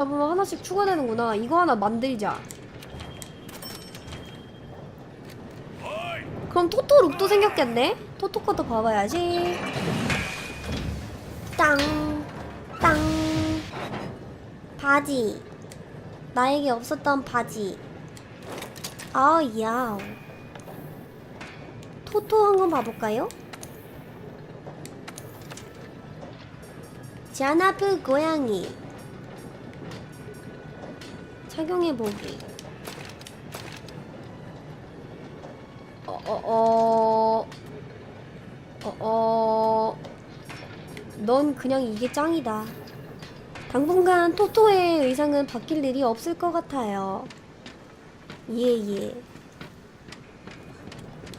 잡으면 하나씩 추가되는구나. 이거 하나 만들자. 그럼 토토 룩도 생겼겠네? 토토 것도 봐봐야지. 땅, 땅. 바지. 나에게 없었던 바지. 아, 야. 토토 한번 봐볼까요? 자나프 고양이. 착용해보기. 어, 어, 어, 어, 어, 넌 그냥 이게 짱이다. 당분간 토토의 의상은 바뀔 일이 없을 것 같아요. 예, 예.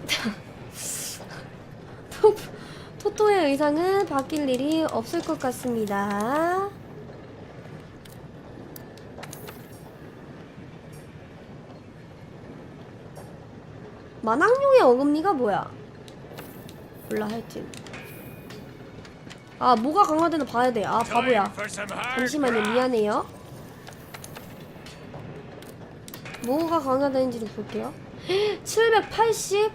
토- 토토의 의상은 바뀔 일이 없을 것 같습니다. 만학용의 어금니가 뭐야? 몰라 하여튼. 아 뭐가 강화되나 봐야 돼아 바보야. 잠시만요 미안해요. 뭐가 강화되는지도 볼게요. 780?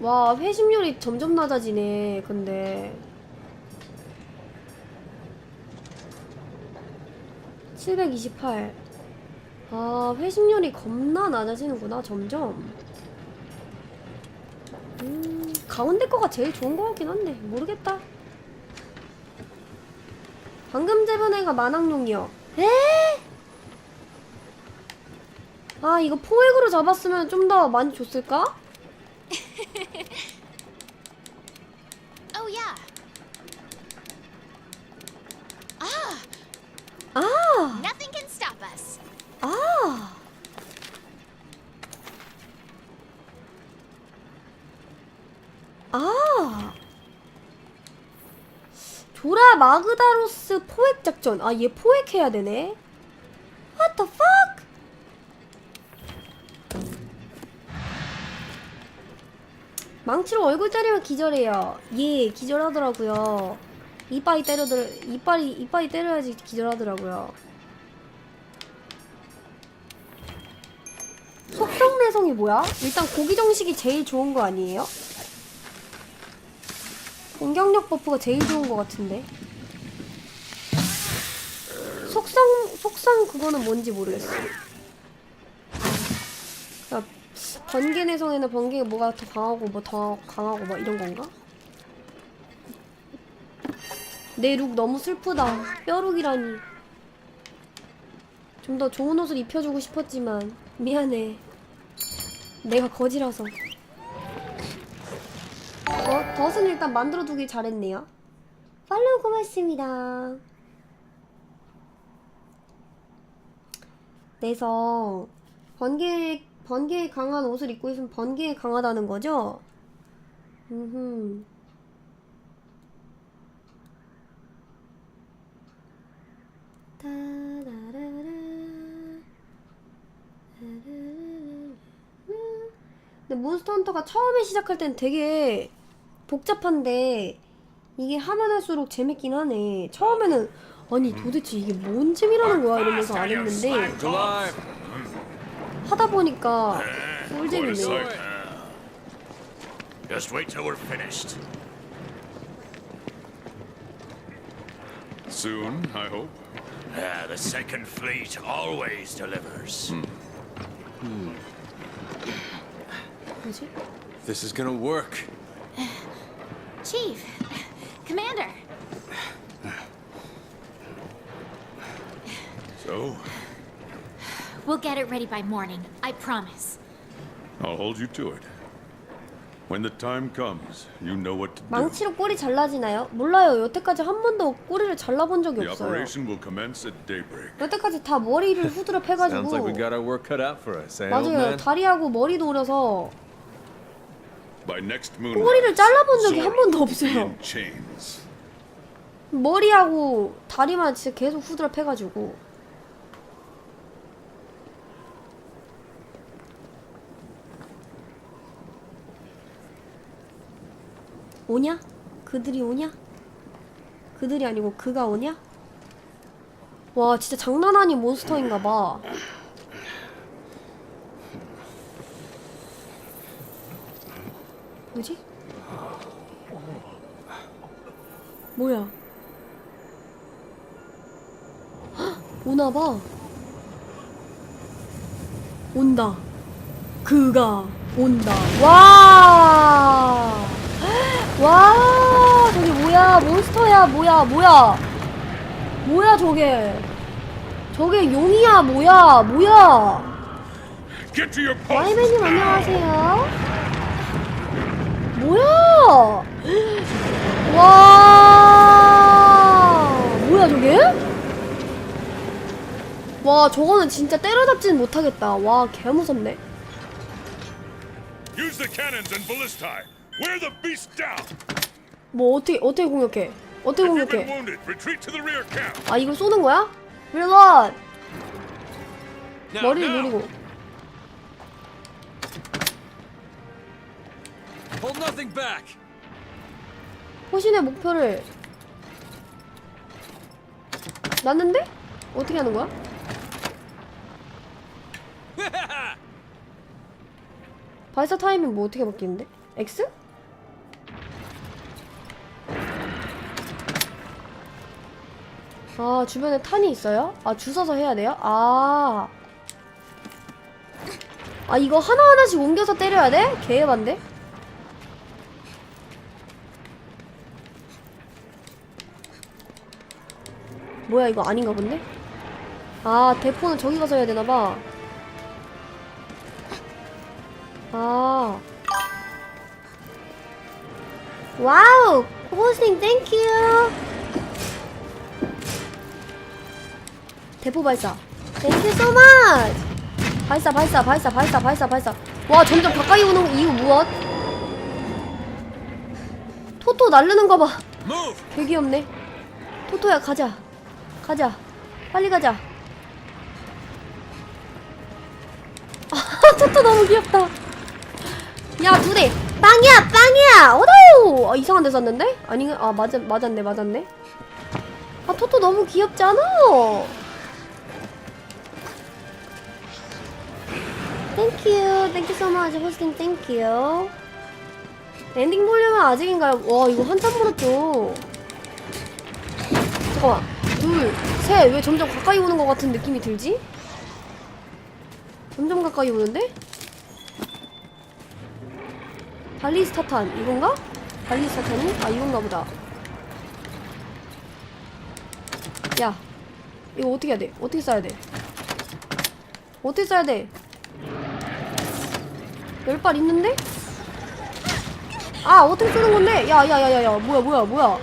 와 회심률이 점점 낮아지네 근데. 728 아, 회심률이 겁나 낮아지는구나, 점점. 음, 가운데 거가 제일 좋은 거 같긴 한데, 모르겠다. 방금 재본 애가 만학용이요. 에? 아, 이거 포획으로 잡았으면 좀 더 많이 줬을까? 조라 마그다로스 포획 작전. 아, 얘 포획해야 되네. What the fuck? 망치로 얼굴 때리면 기절해요. 예, 기절하더라고요. 이빨이 때려들 이빨이 이빨이 때려야지 기절하더라고요. 속성 내성이 뭐야? 일단 고기 정식이 제일 좋은 거 아니에요? 공격력 버프가 제일 좋은 거 같은데. 속상 그거는 뭔지 모르겠어. 야, 번개 내성에는 번개가 뭐가 더 강하고 뭐 더 강하고 뭐 이런 건가? 내 룩 너무 슬프다. 뼈룩이라니. 좀 더 좋은 옷을 입혀주고 싶었지만 미안해. 내가 거지라서. 어, 덫은 일단 만들어두길 잘했네요. 팔로우 고맙습니다. 내서 번개 번개에 강한 옷을 입고 있으면 번개에 강하다는 거죠? 음. 근데 몬스터 헌터가 처음에 시작할 땐 되게 복잡한데 이게 하면 할수록 재밌긴 하네. 처음에는 아니 도대체 이게 뭔 재미라는 거야 이러면서 안 했는데. 하다 보니까 What a 꿀재밌네. sight. Just wait till we're finished. Soon, I hope. Ah, the second fleet always delivers. 뭐지? This is gonna work. Chief, Commander. So, We'll get it ready by morning. I promise. I'll hold you to it. When the time comes, you know what to do. 망치로 꼬리 잘라지나요? 몰라요. 여태까지 한 번도 꼬리를 잘라본 적이 The 없어요. operation will commence at daybreak. 여태까지 다 머리를 후드려 패가지고 Sounds like we got our work cut out for us, eh, old 맞아요. man? 다리하고 머리도 오려서 By next moon, 꼬리를 잘라본 적이 한 번도 없어요. in chains. 머리하고 다리만 진짜 계속 후드려 패가지고 오냐? 그들이 오냐? 그들이 아니고 그가 오냐? 와 진짜 장난 아닌 몬스터인가 봐. 뭐지? 뭐야? 헉, 오나 봐. 온다. 그가 온다. 와! 와! 저게 뭐야? 몬스터야? 뭐야? 뭐야? 뭐야 저게? 저게 용이야? 뭐야? 뭐야? 와이맨님 안녕하세요. 뭐야? 와! 뭐야 저게? 와 저거는 진짜 때려잡지는 못하겠다. 와 개무섭네. Use the cannons and ballistae! Wear the beast down! 뭐 어떻게 어떻게 공격해? 어떻게 If you've been 공격해? wounded, retreat to the rear camp! 아 이걸 쏘는 거야? 릴런 Now, 머리를 now. 노리고. Hold nothing back. 호신의 목표를 났는데? 어떻게 하는 거야? 발사 타이밍 뭐 어떻게 바뀌는데? X? 아 주변에 탄이 있어요? 아 주워서 해야 돼요? 아. 아 이거 하나하나씩 옮겨서 때려야 돼? 개해반데? 뭐야 이거 아닌가 본데? 아 대포는 저기 가서 해야 되나봐 아 와우 호스팅 땡큐 대포 발사 땡큐 so much 발사 발사 발사 발사 발사 발사 와 점점 가까이 오는 이유 무엇? 토토 날르는 거봐 Move. 개 귀엽네. 토토야 가자. 가자. 빨리 가자. 아, 토토 너무 귀엽다. 야, 두 대. 빵이야, 빵이야. 오도. 아, 이상한 데 쐈는데? 아니, 아, 맞았, 맞았네, 맞았네. 아, 토토 너무 귀엽잖아. 땡큐. 땡큐 so much. 호스팅 땡큐. 엔딩 보려면 아직인가요? 와 이거 한참 멀었죠 잠깐만 둘 셋 왜 점점 가까이 오는 것 같은 느낌이 들지? 점점 가까이 오는데? 발리스타탄 이건가? 발리스타탄이? 아 이건가 보다 야 이거 어떻게 해야 돼? 어떻게 써야 돼? 어떻게 써야 돼? 열발 있는데? 아 어떻게 쏘는 건데? 야야야야야 뭐야 뭐야 뭐야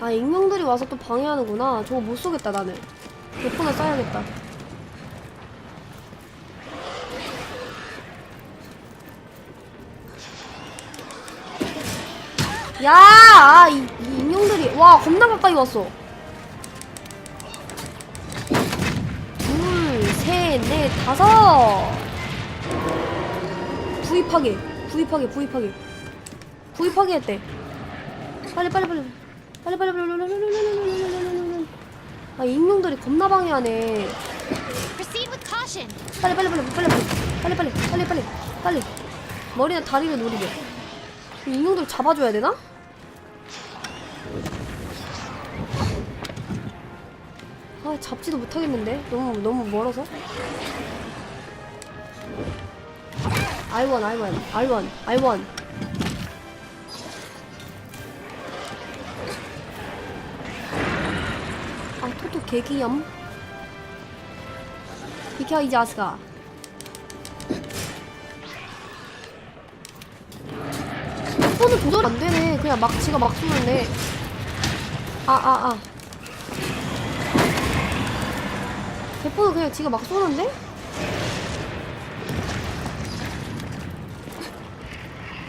아 익명들이 와서 또 방해하는구나 저거 못 쏘겠다 나는 대포나 쏴야겠다 야, 아, 이, 이 익명들이 와 겁나 가까이 왔어. 셋, 넷, 다섯. 부입하게, 부입하게, 부입하게, 부입하게 했대. 빨리, 빨리, 빨리, 빨리, 빨리, 빨리, 빨리, 빨리, 빨리, 빨리. 아, 익명들이 겁나 방해하네. 빨리, 빨리, 빨리, 빨리, 빨리, 빨리, 빨리, 빨리, 빨리, 빨리. 머리나 다리를 노리게. 이 익명들 잡아줘야 되나? 잡지도 못하겠는데? 너무 너무 멀어서? R1 R1 R1 R1 아 토토 개기염? 비켜 이 자스가. 토토는 조절 안 되네. 그냥 막 지가 막 쏘는데. 아 아, 아. 대포는 그냥 지가 막 쏘는데?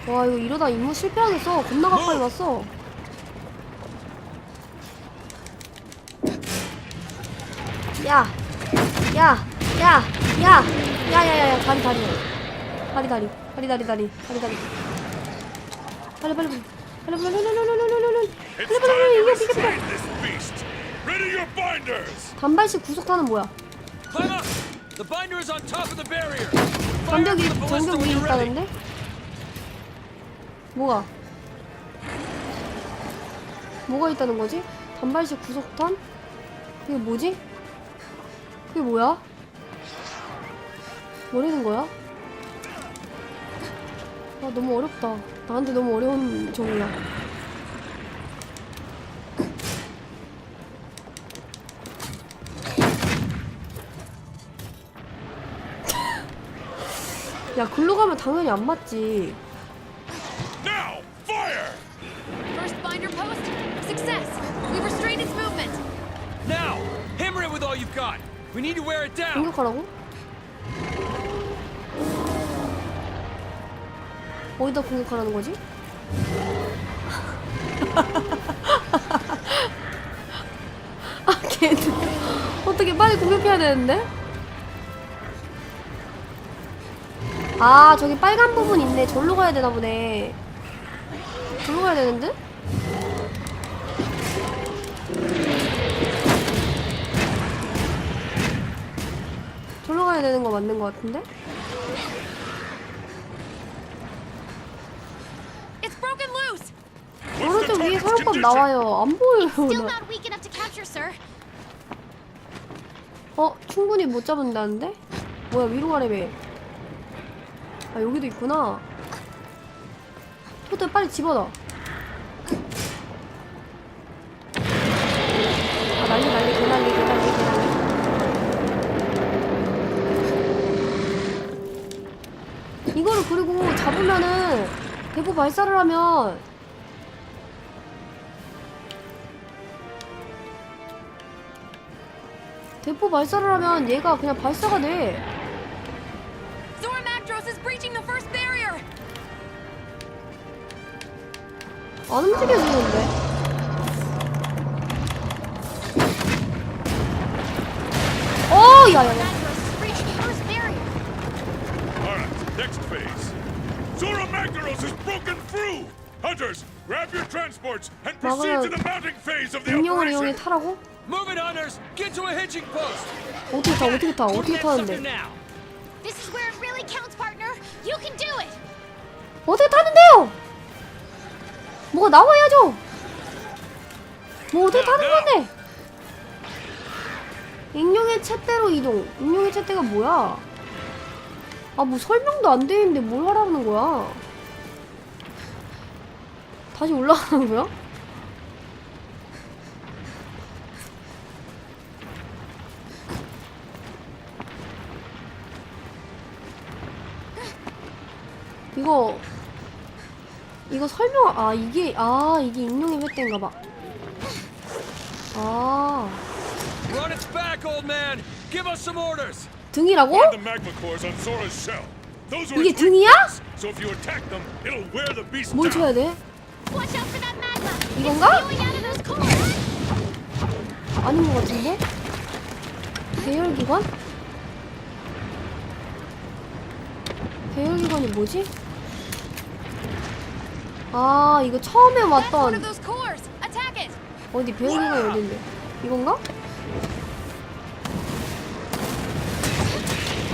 와 이거 이러다 임무 실패하겠어 겁나 가까이 왔어 야! 야! 야! 야! 야! 야! 야! 야! 다리 다리 다리 다리 다리 다리 다리 다리 다리 빨리 빨리 빨리 빨리 빨리 빨리 빨리 빨리 빨리 빨리 It's 빨리 빨리 time to 빨리 이거 이거 restrain 이거 this beast. Ready your binders. 단발식 구속탄은 뭐야? Climb up! The binder is on top of the barrier! Fire 전격이 up the ballista 전격 when 위에 you're ready! 있다는데? 뭐가? 뭐가 있다는 거지? 단발식 구속탄? 그게 뭐지? 그게 뭐야? 뭐라는 거야? 아 너무 어렵다. 나한테 너무 어려운 종이야. 야 글로 가면 당연히 안 맞지. Now, fire. First binder post. Success. We restrained its movement. Now! Hammer it with all you've got! We need to wear it down! 공격하라고? 어디다 공격하라는 거지? 아, 걔는 어떻게 빨리 공격해야 되는데? 아, 저기 빨간 부분 있네. 절로 가야 되나 보네. 절로 가야 되는데? 절로 가야 되는 거 맞는 거 같은데? 오른쪽 위에 사용법? 나와요. 안 보여요. 나. 어, 충분히 못 잡는다는데? 뭐야, 위로 가래매. 아, 여기도 있구나. 포트 빨리 집어넣어. 아, 난리, 난리, 개난리, 개난리, 개난리. 이거를 그리고 잡으면은, 대포 발사를 하면, 대포 발사를 하면 얘가 그냥 발사가 돼. 안 움직여지는데. 어, 야야야. Magdros has breached the first barrier. All right, next phase. Zora Magdaros has broken through. Hunters, grab your transports and proceed to the mounting phase of the 인형을 이용해 operation. 타라고? Move it, hunters! Get to a hitching post! 어떻게 타? 어떻게 타? 어떻게 타는데? now! This is where it really counts, partner. You can do it. 어떻게 타는데요? 뭐가 나와야죠. 뭐 어떻게 타는 건데? 익룡의 챗대로 이동. 익룡의 챗대가 뭐야? 아, 뭐 설명도 안돼 있는데 뭘 하라는 거야? 다시 올라가는 거야? 이거 이거 설명 아 이게 아 이게 익룡의 횟대인가 봐. 아 on its back, old man! Give us some orders! 등이라고? Find the magma cores on Zora's shell. Those are 이게 등이야? points, So if you attack them, it'll wear the beast 뭘. 쳐야 돼? Watch out for that magma. 이건가? 아닌 것 같은데? 배열기관? 배열기관이 뭐지? 아 이거 처음에 왔던. 어디 배열기관이 어딘데? 이건가?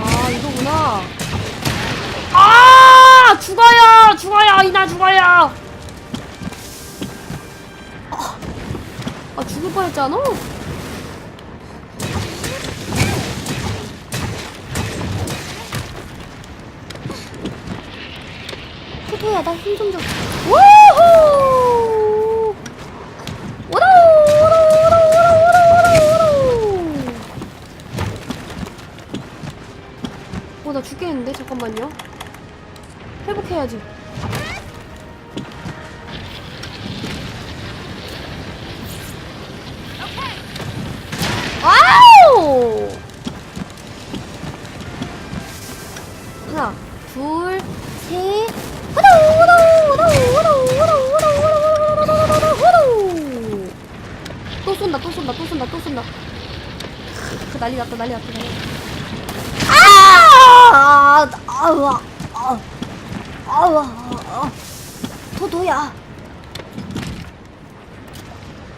아 이거구나 아 죽어요 죽어요 이나 죽어요 아, 아 죽을 뻔했잖아 토토야 나 힘 좀 줘. 우후! 죽겠는데 잠깐만요. 회복해야지.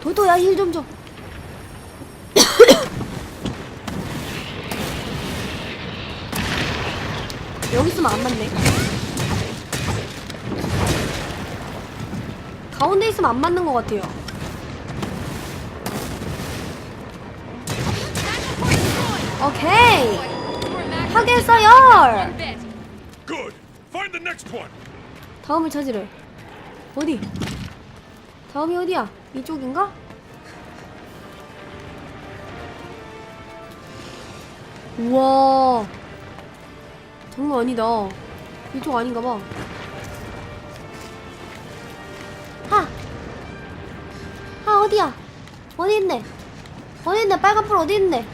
도도야 힐 좀 줘. 여기 있으면 안 맞네. 가운데 있으면 안 맞는 것 같아요. 오케이. 하겠어요. One bit. Good. Find the next one. 다음을 찾으래. 어디? 다음이 어디야? 이쪽인가? 우와. 장난 아니다. 이쪽 아닌가 봐. 하! 하, 어디야? 어디 있네? 어디 있네? 빨간 불 어디 있네?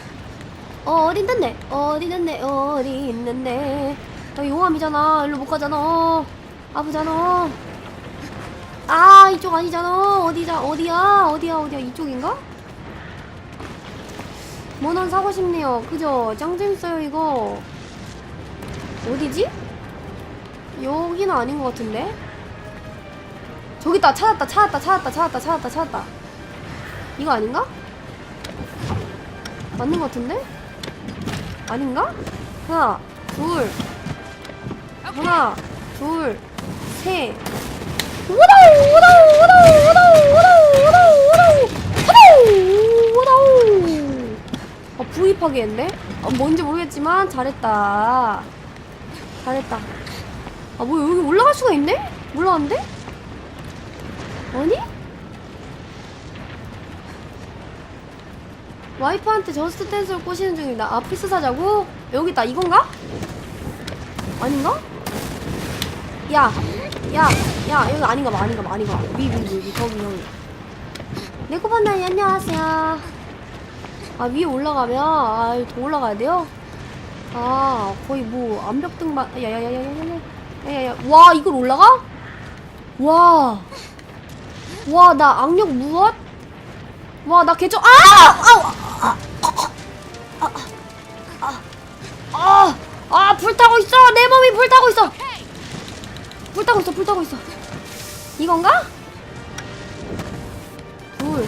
어, 어디 있는데? 어디 있는데? 어디 있는데? 나 용암이잖아. 일로 못 가잖아. 어, 아프잖아. 아, 이쪽 아니잖아. 어디자, 어디야? 어디야, 어디야? 이쪽인가? 모넌 사고 싶네요. 그죠? 짱 재밌어요, 이거. 어디지? 여기는 아닌 것 같은데? 저기 있다. 찾았다, 찾았다, 찾았다, 찾았다, 찾았다, 찾았다. 이거 아닌가? 맞는 것 같은데? 아닌가? 하나, 둘, 하나, 둘, 셋. 아, 부입하게 했네? 아, 뭔지 모르겠지만 잘했다. 잘했다. 아, 뭐 여기 올라갈 수가 있네? 몰랐는데? 아니? 와이프한테 저스트 댄스를 꼬시는 중이다. 아, 피스 사자고? 여기 있다. 이건가? 아닌가? 야, 야, 야, 여기 아닌가 봐, 아닌가 봐, 아닌가 봐. 위, 위, 위, 위, 저기, 저기. 네코판다니, 안녕하세요. 아, 위에 올라가면, 아, 더 올라가야 돼요? 아, 거의 뭐, 암벽 등반, 야, 야, 야, 야, 야, 야, 야, 야, 야, 와, 이걸 올라가? 와. 와, 나 악력 무엇? 와, 나 개쩌, 아! 아우! 아! 아! 아! 아! 아! 불 타고 있어! 내 몸이 불 타고 있어! 불 타고 있어, 불 타고 있어. 이건가? 둘,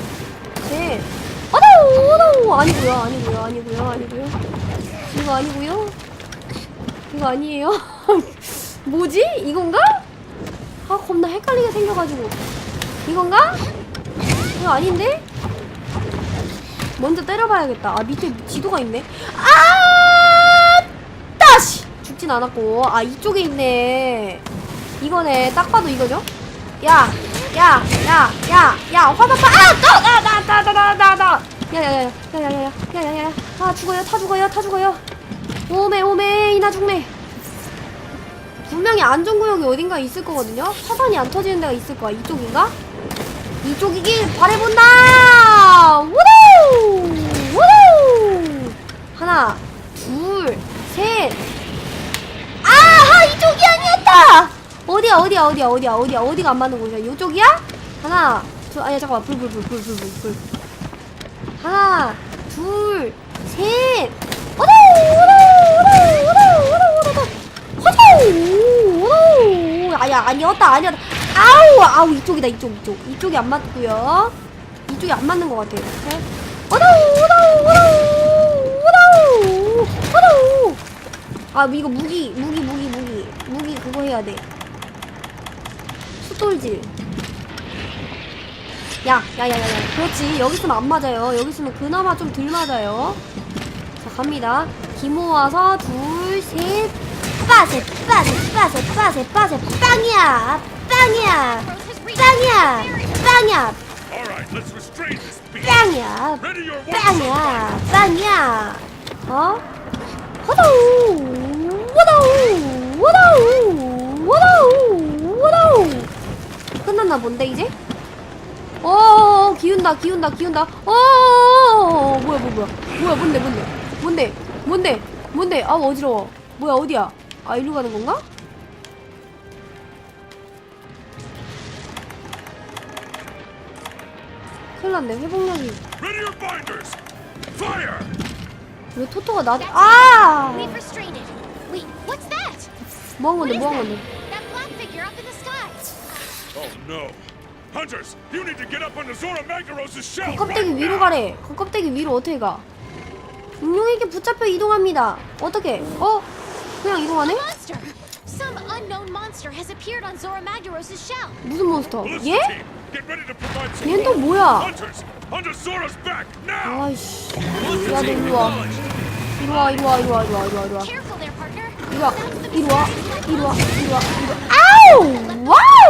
셋. 어다우, 어다우. 아니고요, 아니고요, 아니고요, 아니고요. 이거 아니고요. 이거 아니에요. 뭐지? 이건가? 아, 겁나 헷갈리게 생겨가지고. 이건가? 이거 아닌데? 먼저 때려봐야겠다. 아, 밑에 지도가 있네. 아! 따시! 죽진 않았고. 아, 이쪽에 있네. 이거네. 딱 봐도 이거죠? 야! 야! 야! 야! 야! 화장파! 아! 나! 나! 나! 나! 나! 나! 나! 나! 야! 야! 야! 야! 아, 죽어요. 타 죽어요. 타 죽어요. 오메 오메 이나 죽메. 분명히 안전구역이 어딘가 있을 거거든요. 화산이 안 터지는 데가 있을 거야. 이쪽인가? 이쪽이길 바래본다! 우루! 우루! 하나, 둘, 셋. 아하! 이쪽이 아니었다! 어디야, 어디야, 어디야, 어디야, 어디야, 어디가 안 맞는 곳이야? 이쪽이야? 하나, 둘, 아니야, 잠깐만. 불, 불, 불, 불, 불, 불, 불. 하나, 둘, 셋. 오도, 오도, 오도, 오도, 오도, 오도. 호도, 오도. 아야, 아니었다, 아니었다. 아우, 아우, 이쪽이다, 이쪽, 이쪽. 이쪽이 안 맞고요. 이쪽이 안 맞는 것 같아요. 네. 오도, 오도, 오도, 오도, 오도. 아, 이거 무기, 무기, 무기, 무기, 무기 그거 해야 돼. 숫돌질. 야, 야, 야, 야, 야. 그렇지. 여기 있으면 안 맞아요. 여기 있으면 그나마 좀 덜 맞아요. 자, 갑니다. 기모 와서 둘, 셋, 빠세, 빠세, 빠세, 빠세, 빠세, 빵이야, 빵이야, 빵이야, 빵이야. 빵이야, 빵이야, 빵이야. 어? 호다우, 호다우, 호다우, 호다우, 호다우. 끝났나 본데 이제? 어 기운다 기운다 기운다 어 뭐야 뭐야 뭐야 뭔데 뭔데 뭔데 뭔데 뭔데 아 어지러워 뭐야 어디야 아 일로 가는 건가? 큰일 났네 회복력이. 왜 토토가 나 아! 뭐한 건데 뭐한? 건데 그 껍데기 위로 가래. 그 껍데기 위로 어떻게 가? 공룡에게 붙잡혀 이동합니다. 어떻게? 어? 그냥 이동하네? 무슨 몬스터? 예? 얘또 뭐야? 아이씨. 야, 너 일로와. 일로와, 일로와, 일로와, 일로와, 일로와, 일로와. 일로와, 일로와, 일로와, 와. 아우! 와우!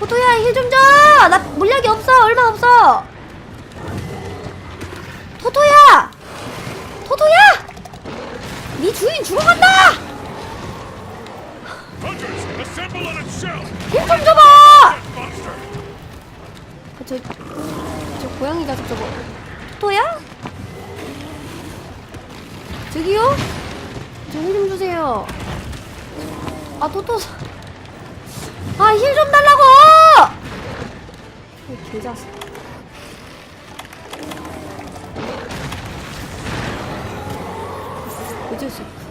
힐 좀 줘 나 물약이 없어 얼마 없어! 토토야! 토토야! 네 주인 죽어간다. 힘좀 줘봐. 아, 저, 저 고양이 자식 저거. 토토야? 저기요? 저힐 좀 주세요. 아 토토. 아힐 좀 달라고! 이 개자식 수 없어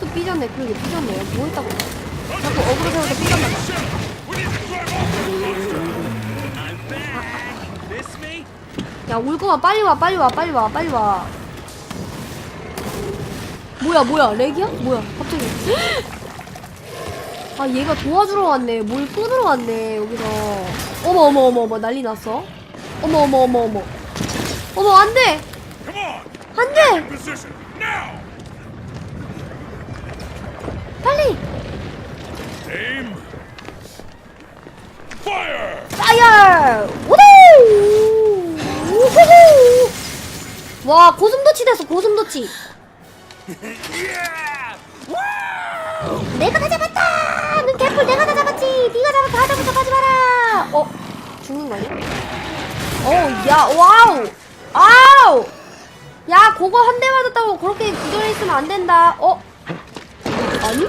또 삐졌네 그러게 삐졌네 뭐 했다고 자꾸 어그로 세워서 삐졌나 봐. Miss me? 야 올거만 빨리 와 빨리 와 빨리 와 빨리 와 뭐야 뭐야 렉이야? 뭐야 갑자기 아 얘가 도와주러 왔네. 뭘 끊으러 왔네 여기서. 어머 어머 어머 어머 난리 났어. 어머 어머 어머 어머. 어머 안돼. 안돼. 빨리. 파이어 우후 와 고슴도치 됐어 고슴도치 내가 다 잡았다! 는 개뿔 내가 다 잡았지! 네가 잡아 다 잡은 척하지 마라! 어? 죽는 거 아니야? 어야 와우! 아우! 야 그거 한 대 맞았다고 그렇게 기절해 있으면 안 된다. 어? 아니?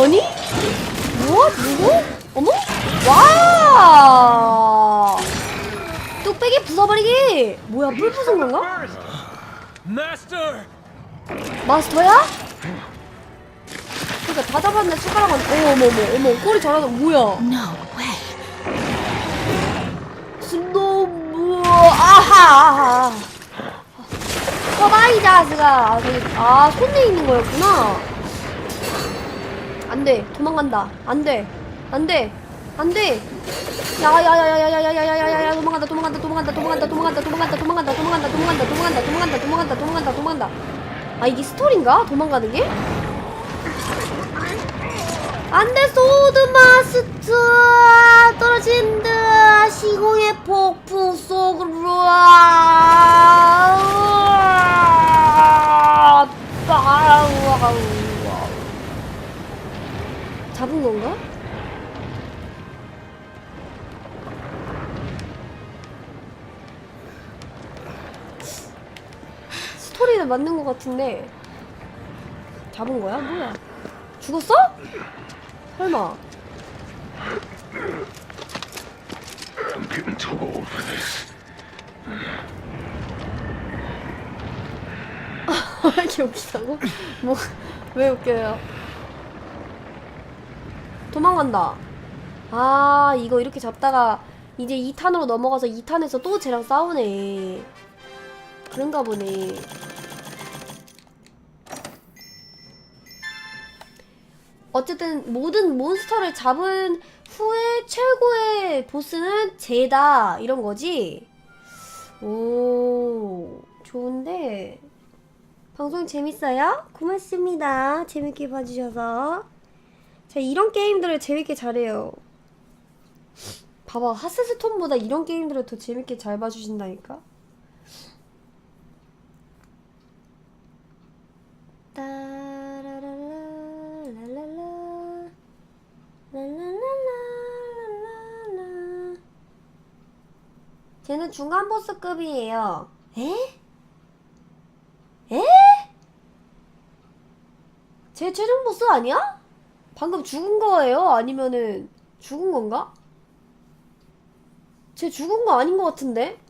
아니? 뭐? 누구? 어머? 와 뚝배기 부숴버리기! 뭐야 뿔 부순 건가! 마스터야? 그러니까 다 잡았네 숟가락은 어머 어머 어머 어머 꼬리 잘하다 뭐야 No way. 스노브 아하 아하 서바이 자스가 아, 저기, 아 손에 있는 거였구나 안돼 도망간다 안돼 안돼 안돼 야야야야야야야야야야야 도망간다 도망간다 도망간다 도망간다 도망간다 도망간다 도망간다 도망간다 도망간다 도망간다 도망간다 도망간다 도망간다 도망간다 아 이게 스토리인가 도망가는 게? 안돼 소드 마스터 떨어진다 시공의 폭풍 속으로 잡은 건가? 스토리는 맞는 것 같은데 잡은 거야? 뭐야? 죽었어? 설마 I'm getting too old for this. 이렇게 웃기다고? 뭐, 왜 웃겨요? 도망간다. 아, 이거 이렇게 잡다가 이제 2탄으로 넘어가서 2탄에서 또 쟤랑 싸우네. 그런가 보네. 어쨌든 모든 몬스터를 잡은 후에 최고의 보스는 제다 이런 거지. 오 좋은데 방송 재밌어요? 고맙습니다. 재밌게 봐주셔서. 자 이런 게임들을 재밌게 잘해요. 봐봐 하스스톤보다 이런 게임들을 더 재밌게 잘 봐주신다니까. 따라라라라라라라. 랄랄랄랄랄랄라. 쟤는 중간 보스급이에요. 에? 에? 쟤 최종 보스 아니야? 방금 죽은 거예요? 아니면은 죽은 건가? 쟤 죽은 거 아닌 것 같은데?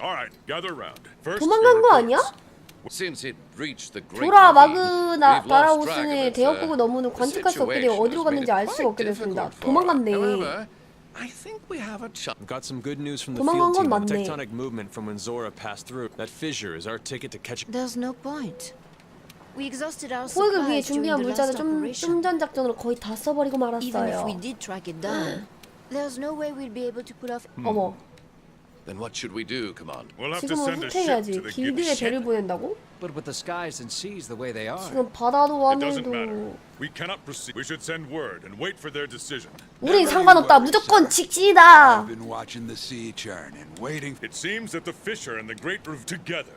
All right, gather round. First, 도망간 거 아니야? Ravine, 마그나 uh, 대역국을 넘으는 관측할 수 없게 되어 어디로 갔는지 알 수가 없게 됐습니다. 도망갔네. However, I think we have a chance. I've got some good news from the 도망간 건 field team. 맞네. The tectonic movement from when Zora passed through. That fissure is our ticket to catching. There's no point. We exhausted our 포획을 위해 supplies during 준비한 the 물자를 last 좀 operation. 좀 전 작전으로 거의 다 써버리고 Even if 말았어요. we did track it down, there's no way we'll be able to pull off. 어머, Then what should we do, Command? We'll have to 지금은 send a ship 후퇴해야지. to the 길드에 Gibbs. 배를 보낸다고? But with the skies and seas the way they are. 지금 바다도 It doesn't matter. 하늘도 We cannot proceed. We should send word and wait for their decision. 우린 상관없다. 무조건 직진이다. I've been watching the sea churn and waiting. It seems that the Fisher and the Great Ravine together.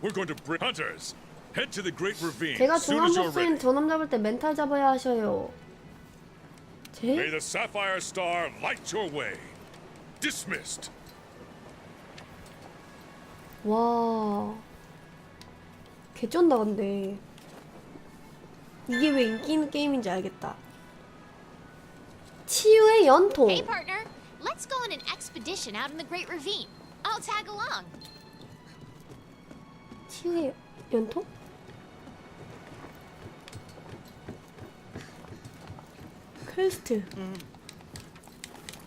We're going to bring hunters. Head to the Great Ravine 제가 as soon 중간 as you're 보스인 ready. 저놈 잡을 때 멘탈 잡아야 하셔요. May 제? the Sapphire Star light your way. Dismissed. 와. 개쩐다 근데. 이게 왜 인기 있는 게임인지 알겠다. 치유의 연통. Hey, partner. Let's go on an expedition out in the Great Ravine. I'll tag along. 치유의 연통? 퀘스트.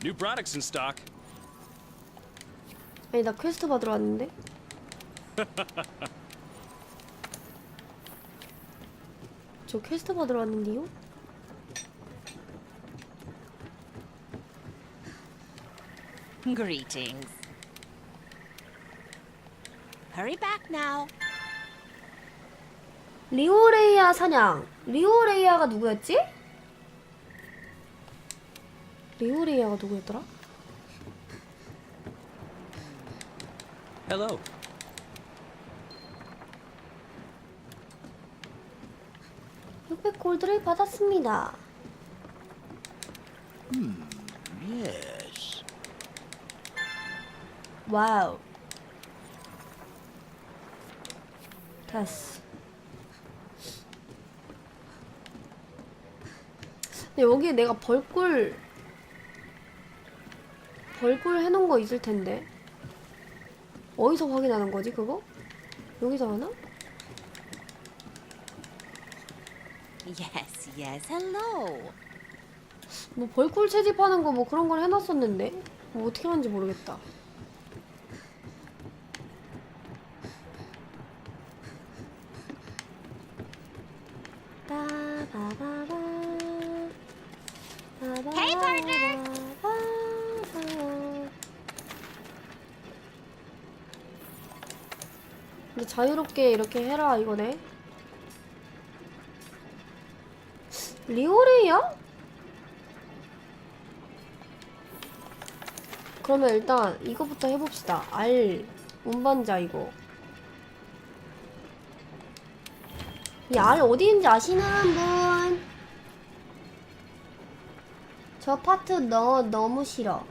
New products in stock. 아니 나 퀘스트 받으러 왔는데. 저 퀘스트 받으러 왔는데요? Greetings. Hurry back now. 리오레이아 사냥. 리오레이아가 누구였지? 리오레이아가 누구였더라? Hello. 육백 골드를 받았습니다. Yes. 와우. 됐어. 근데 여기에 내가 벌꿀 벌꿀 해놓은 거 있을 텐데 어디서 확인하는 거지 그거? 여기서 하나? Yes, yes, hello. 뭐 벌꿀 채집하는 거 뭐 그런 걸 해놨었는데 뭐 어떻게 하는지 모르겠다. Hey, partner! 근데 자유롭게 이렇게 해라 이거네. 리오레이야? 그러면 일단 이거부터 해봅시다. 알 운반자 이거. 이 알 어디 있는지 아시는 분? 저 파트 너 너무 싫어.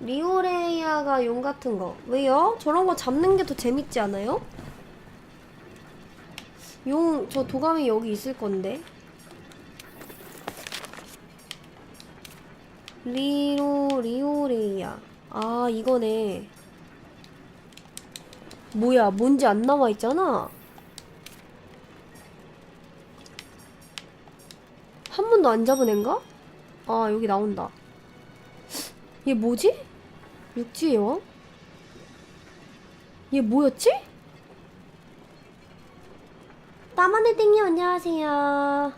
리오레이아가 용 같은 거. 왜요? 저런 거 잡는 게 더 재밌지 않아요? 용, 저 도감이 여기 있을 건데. 리로, 리오레이아. 아, 이거네. 뭐야, 뭔지 안 나와 있잖아. 한 번도 안 잡은 앤가? 아, 여기 나온다. 얘 뭐지? 육지의 왕? 얘 뭐였지? 따마네땡님 안녕하세요.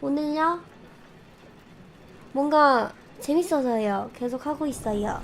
오늘요? 뭔가 재밌어서요. 계속 하고 있어요.